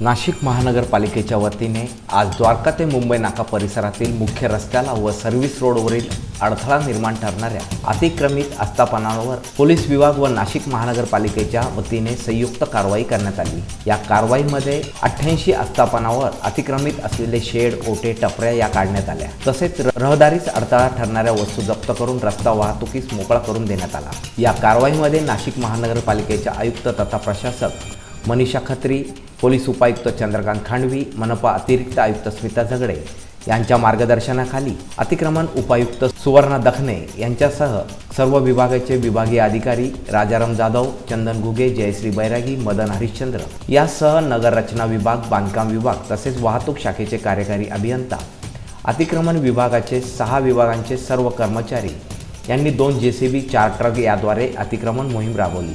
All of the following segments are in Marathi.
नाशिक महानगरपालिकेच्या वतीने आज द्वारका ते मुंबई नाका परिसरातील मुख्य रस्त्याला व सर्व्हिस रोडवरील अडथळा निर्माण ठरणाऱ्या अतिक्रमित आस्थापनांवर पोलीस विभाग व नाशिक महानगरपालिकेच्या वतीने संयुक्त कारवाई करण्यात आली. या कारवाईमध्ये अठ्ठ्याऐंशी आस्थापनावर अतिक्रमित असलेले शेड ओटे टपऱ्या या काढण्यात आल्या. तसेच रहदारीच अडथळा ठरणाऱ्या वस्तू जप्त करून रस्ता वाहतुकीस मोकळा करून देण्यात आला. या कारवाईमध्ये नाशिक महानगरपालिकेच्या आयुक्त तथा प्रशासक मनीषा खत्री पोलीस उपायुक्त चंद्रकांत खांडवी मनपा अतिरिक्त आयुक्त स्मिता झगडे यांच्या मार्गदर्शनाखाली अतिक्रमण उपायुक्त सुवर्णा दखने यांच्यासह सर्व विभागाचे विभागीय अधिकारी राजाराम जाधव चंदन घुगे जयश्री बैरागी मदन हरिश्चंद्र यासह नगररचना विभाग बांधकाम विभाग तसेच वाहतूक शाखेचे कार्यकारी अभियंता अतिक्रमण विभागाचे सहा विभागांचे सर्व कर्मचारी यांनी दोन जे सी बी चार ट्रक याद्वारे अतिक्रमण मोहीम राबवली.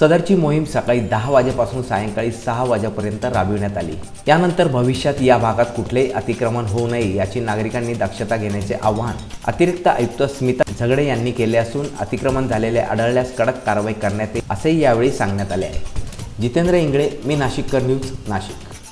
सदरची मोहीम सकाळी दहा वाजेपासून सायंकाळी सहा वाजेपर्यंत राबविण्यात आली. त्यानंतर भविष्यात या भागात कुठलेही अतिक्रमण होऊ नये याची नागरिकांनी दक्षता घेण्याचे आवाहन अतिरिक्त आयुक्त स्मिता झगडे यांनी केले असून अतिक्रमण झालेले आढळल्यास कडक कारवाई करण्यात येईल असेही यावेळी सांगण्यात आले आहे. जितेंद्र इंगळे मी नाशिककर न्यूज नाशिक.